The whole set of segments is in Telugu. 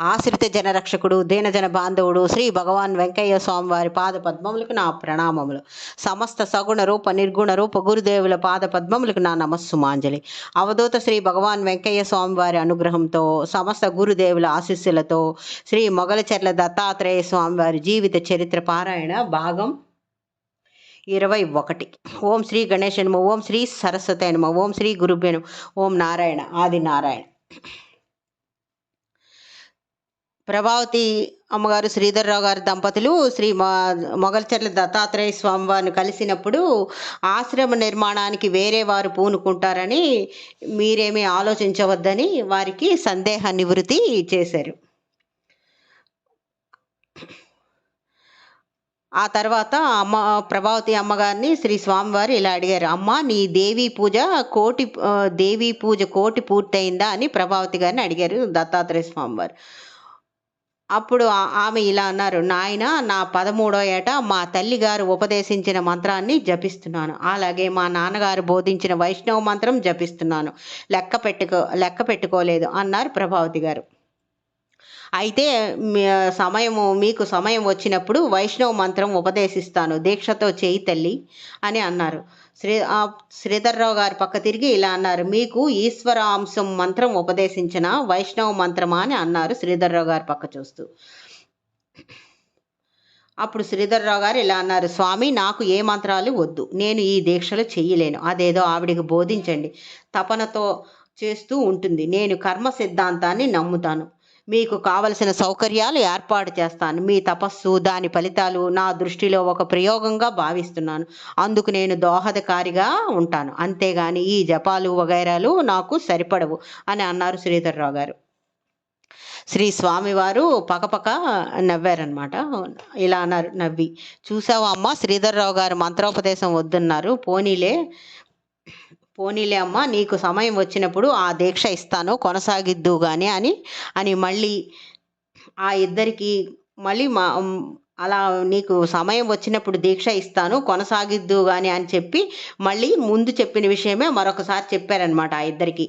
ఆశ్రిత జనరక్షకుడు దీనజన బాంధవుడు శ్రీ భగవాన్ వెంకయ్య స్వామి వారి పాద పద్మములకు నా ప్రణామములు. సమస్త సగుణ రూప నిర్గుణ రూప గురుదేవుల పాద పద్మములకు నా నమస్సుమాంజలి. అవధూత శ్రీ భగవాన్ వెంకయ్య స్వామి వారి అనుగ్రహంతో సమస్త గురుదేవుల ఆశీస్సులతో శ్రీ మొగలచెర్ల దత్తాత్రేయ స్వామి వారి జీవిత చరిత్ర పారాయణ భాగం ఇరవై ఒకటి. ఓం శ్రీ గణేశ ఓం శ్రీ సరస్వతి నమ ఓం శ్రీ గురుభ్యనమ ఓం నారాయణ ఆది నారాయణ. ప్రభావతి అమ్మగారు శ్రీధర్రావు గారి దంపతులు శ్రీ మొగల్చెర్ల దత్తాత్రేయ స్వామి వారిని కలిసినప్పుడు ఆశ్రమ నిర్మాణానికి వేరే వారు పూనుకుంటారని మీరేమీ ఆలోచించవద్దని వారికి సందేహ నివృత్తి చేశారు. ఆ తర్వాత అమ్మ ప్రభావతి అమ్మగారిని శ్రీ స్వామివారు ఇలా అడిగారు అమ్మ నీ దేవీ పూజ కోటి దేవీ పూజ కోటి పూర్తయిందా? అని ప్రభావతి గారిని అడిగారు దత్తాత్రేయ స్వామివారు అప్పుడు ఆమె ఇలా అన్నారు నాయన నా పదమూడో ఏట మా తల్లిగారు ఉపదేశించిన మంత్రాన్ని జపిస్తున్నాను. అలాగే మా నాన్నగారు బోధించిన వైష్ణవ మంత్రం జపిస్తున్నాను. లెక్క పెట్టుకో లెక్క పెట్టుకోలేదు అన్నారు ప్రభావతి గారు. అయితే సమయము మీకు సమయం వచ్చినప్పుడు వైష్ణవ మంత్రం ఉపదేశిస్తాను. దీక్షతో చేయి తల్లి అని అన్నారు. శ్రీ శ్రీధర్రావు గారి పక్క తిరిగి ఇలా అన్నారు మీకు ఈశ్వర అంశం మంత్రం ఉపదేశించిన వైష్ణవ మంత్రమా? అని అన్నారు శ్రీధర్రావు గారి పక్క చూస్తూ. అప్పుడు శ్రీధర్రావు గారు ఇలా అన్నారు స్వామి నాకు ఏ మంత్రాలు వద్దు నేను ఈ దీక్షలు చెయ్యలేను. అదేదో ఆవిడికి బోధించండి. తపనతో చేస్తూ ఉంటుంది. నేను కర్మ సిద్ధాంతాన్ని నమ్ముతాను. మీకు కావలసిన సౌకర్యాలు ఏర్పాటు చేస్తాను. మీ తపస్సు దాని ఫలితాలు నా దృష్టిలో ఒక ప్రయోగంగా భావిస్తున్నాను. అందుకు నేను దోహదకారిగా ఉంటాను. అంతేగాని ఈ జపాలు వగైరాలు నాకు సరిపడవు అని అన్నారు శ్రీధర్రావు గారు. శ్రీ స్వామివారు పకపక నవ్వారనమాట ఇలా అన్నారు నవ్వి. చూసావా అమ్మ శ్రీధర్రావు గారు మంత్రోపదేశం వద్దన్నారు. పోనీలే. పోనీలే అమ్మ నీకు సమయం వచ్చినప్పుడు ఆ దీక్ష ఇస్తాను కొనసాగిద్దు కానీ అని అని మళ్ళీ ఆ ఇద్దరికి మళ్ళీ మా అలా నీకు సమయం వచ్చినప్పుడు దీక్ష ఇస్తాను కొనసాగిద్దు కానీ అని చెప్పి మళ్ళీ ముందు చెప్పిన విషయమే మరొకసారి చెప్పారనమాట ఆ ఇద్దరికి.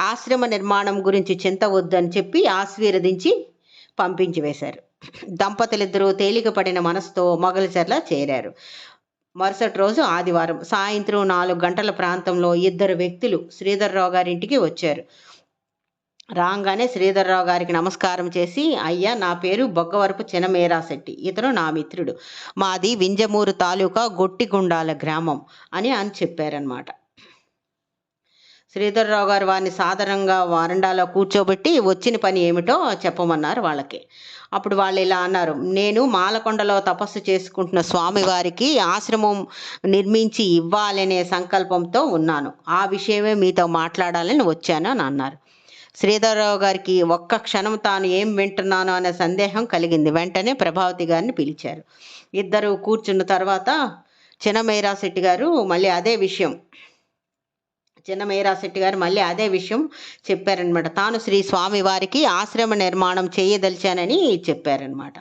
ఆశ్రమ నిర్మాణం గురించి చింత వద్దని చెప్పి ఆశీర్వదించి పంపించి వేశారు. దంపతులిద్దరూ తేలికపడిన మనసుతో మొగలిచెర్ల చేరారు. మరుసటి రోజు ఆదివారం సాయంత్రం నాలుగు గంటల ప్రాంతంలో ఇద్దరు వ్యక్తులు శ్రీధర్రావు గారింటికి వచ్చారు. రాగానే శ్రీధర్రావు గారికి నమస్కారం చేసి అయ్యా నా పేరు బొగ్గవరపు చినమేరాశెట్టి ఇతను నా మిత్రుడు. మాది వింజమూరు తాలూకా గొట్టిగుండాల గ్రామం అని అని చెప్పారనమాట శ్రీధర్రావు గారు వారిని సాధారణంగా వారండాలో కూర్చోబెట్టి వచ్చిన పని ఏమిటో చెప్పమన్నారు వాళ్ళకి. అప్పుడు వాళ్ళు ఇలా అన్నారు నేను మాలకొండలో తపస్సు చేసుకుంటున్న స్వామివారికి ఆశ్రమం నిర్మించి ఇవ్వాలనే సంకల్పంతో ఉన్నాను. ఆ విషయమే మీతో మాట్లాడాలని వచ్చాను అని అన్నారు. శ్రీధర్రావు గారికి ఒక్క క్షణం తాను ఏం వింటున్నానో అనే సందేహం కలిగింది. వెంటనే ప్రభావతి గారిని పిలిచారు. ఇద్దరు కూర్చున్న తర్వాత చినమైరా శెట్టి గారు మళ్ళీ అదే విషయం చిన్న మేరాశెట్టి గారు మళ్ళీ అదే విషయం చెప్పారనమాట తాను శ్రీ స్వామి వారికి ఆశ్రమ నిర్మాణం చేయదలిచానని చెప్పారనమాట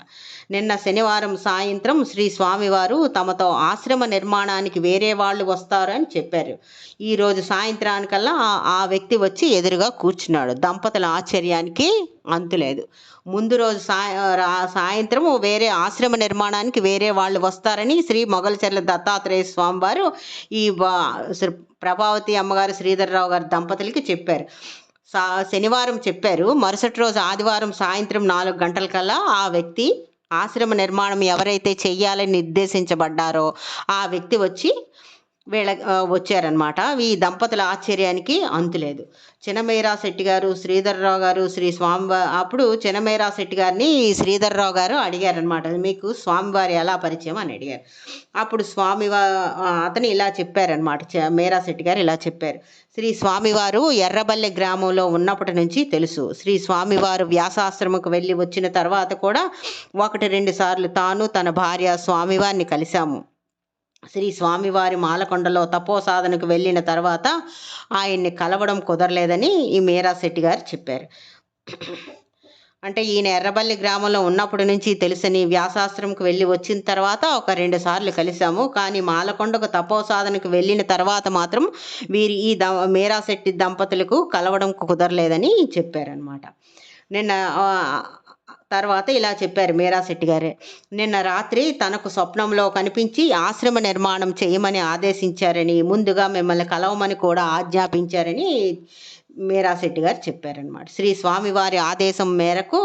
నిన్న శనివారం సాయంత్రం శ్రీ స్వామివారు తమతో ఆశ్రమ నిర్మాణానికి వేరే వాళ్ళు వస్తారు అని చెప్పారు ఈరోజు సాయంత్రానికల్లా ఆ- ఆ వ్యక్తి వచ్చి ఎదురుగా కూర్చున్నాడు. దంపతుల ఆశ్చర్యానికి అంతులేదు. ముందు రోజు సాయ సాయంత్రం వేరే ఆశ్రమ నిర్మాణానికి వేరే వాళ్ళు వస్తారని శ్రీ మొగలచెర్ల దత్తాత్రేయ స్వామివారు ఈ ప్రభావతి అమ్మగారు శ్రీధర్రావు గారి దంపతులకి చెప్పారు. సా శనివారం చెప్పారు. మరుసటి రోజు ఆదివారం సాయంత్రం నాలుగు గంటలకల్లా ఆ వ్యక్తి ఆశ్రమ నిర్మాణం ఎవరైతే చెయ్యాలని నిర్దేశించబడ్డారో ఆ వ్యక్తి వచ్చి వీళ్ళ వచ్చారనమాట ఈ దంపతుల ఆశ్చర్యానికి అంతులేదు చినమేరా శెట్టి గారు శ్రీధర్రావు గారు శ్రీ స్వామి అప్పుడు చినమేరా శెట్టి గారిని శ్రీధర్రావు గారు అడిగారనమాట మీకు స్వామివారి ఎలా పరిచయం అని అడిగారు. అప్పుడు స్వామి అతను ఇలా చెప్పారనమాట చ- మేరా శెట్టి గారు ఇలా చెప్పారు. శ్రీ స్వామివారు ఎర్రబల్లె గ్రామంలో ఉన్నప్పటి నుంచి తెలుసు. శ్రీ స్వామివారు వ్యాసాశ్రమకు వెళ్ళి వచ్చిన తర్వాత కూడా ఒకటి రెండు సార్లు తాను తన భార్య స్వామివారిని కలిశాము. శ్రీ స్వామివారి మాలకొండలో తపో సాధనకు వెళ్ళిన తర్వాత ఆయన్ని కలవడం కుదరలేదని ఈ మీరా శెట్టి గారు చెప్పారు. అంటే ఈయన ఎర్రబల్లి గ్రామంలో ఉన్నప్పటి నుంచి తెలుసని వ్యాసాశ్రమంకి వెళ్ళి వచ్చిన తర్వాత ఒక రెండు సార్లు కలిసాము కానీ మాలకొండకు తపోసాధనకు వెళ్ళిన తర్వాత మాత్రం వీరి ఈ ద మీరాశెట్టి దంపతులకు కలవడం కుదరలేదని చెప్పారనమాట నిన్న తర్వాత ఇలా చెప్పారు మీరాశెట్టి గారే. నిన్న రాత్రి తనకు స్వప్నంలో కనిపించి ఆశ్రమ నిర్మాణం చేయమని ఆదేశించారని ముందుగా మిమ్మల్ని కలవమని కూడా ఆజ్ఞాపించారని మీరాశెట్టి గారు చెప్పారనమాట శ్రీ స్వామివారి ఆదేశం మేరకు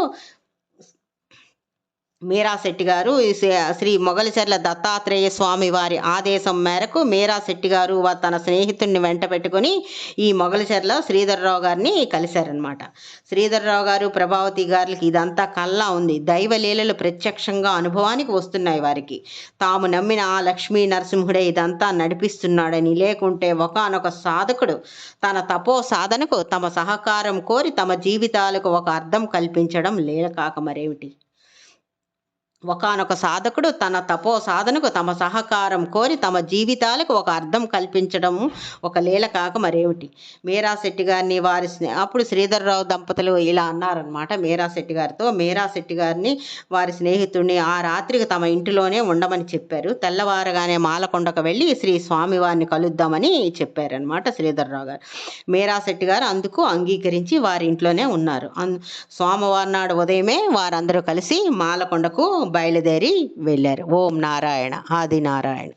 మీరాశెట్టి గారు ఈ శ్రీ- శ్రీ మొగలిచెర్ల దత్తాత్రేయ స్వామి వారి ఆదేశం మేరకు మీరాశెట్టి గారు తన స్నేహితుడిని వెంట పెట్టుకుని ఈ మొగలిచెర్ల శ్రీధర్రావు గారిని కలిశారనమాట శ్రీధర్రావు గారు ప్రభావతి గారికి ఇదంతా కల్లా ఉంది. దైవ లీలలు ప్రత్యక్షంగా అనుభవానికి వస్తున్నాయి వారికి. తాము నమ్మిన ఆ లక్ష్మీ నరసింహుడే ఇదంతా నడిపిస్తున్నాడని లేకుంటే ఒకనొక సాధకుడు తన తపో సాధనకు తమ సహకారం కోరి తమ జీవితాలకు ఒక అర్థం కల్పించడం లీల కాక మరేమిటి ఒకానొక సాధకుడు తన తపో సాధనకు తమ సహకారం కోరి తమ జీవితాలకు ఒక అర్థం కల్పించడం ఒక లీల కాక మరేమిటి? మీరా శెట్టి గారిని వారి అప్పుడు శ్రీధర్రావు దంపతులు ఇలా అన్నారనమాట మీరా శెట్టి గారితో మీరా శెట్టి గారిని వారి స్నేహితుడిని ఆ రాత్రికి తమ ఇంటిలోనే ఉండమని చెప్పారు. తెల్లవారగానే మాలకొండకు వెళ్ళి శ్రీ స్వామివారిని కలుద్దామని చెప్పారనమాట శ్రీధర్రావు గారు. మీరా శెట్టి గారు అందుకు అంగీకరించి వారి ఇంట్లోనే ఉన్నారు. అన్ సోమవారం నాడు ఉదయమే వారందరూ కలిసి మాలకొండకు బయలుదేరి వెళ్ళారు ఓం నారాయణ ఆది నారాయణ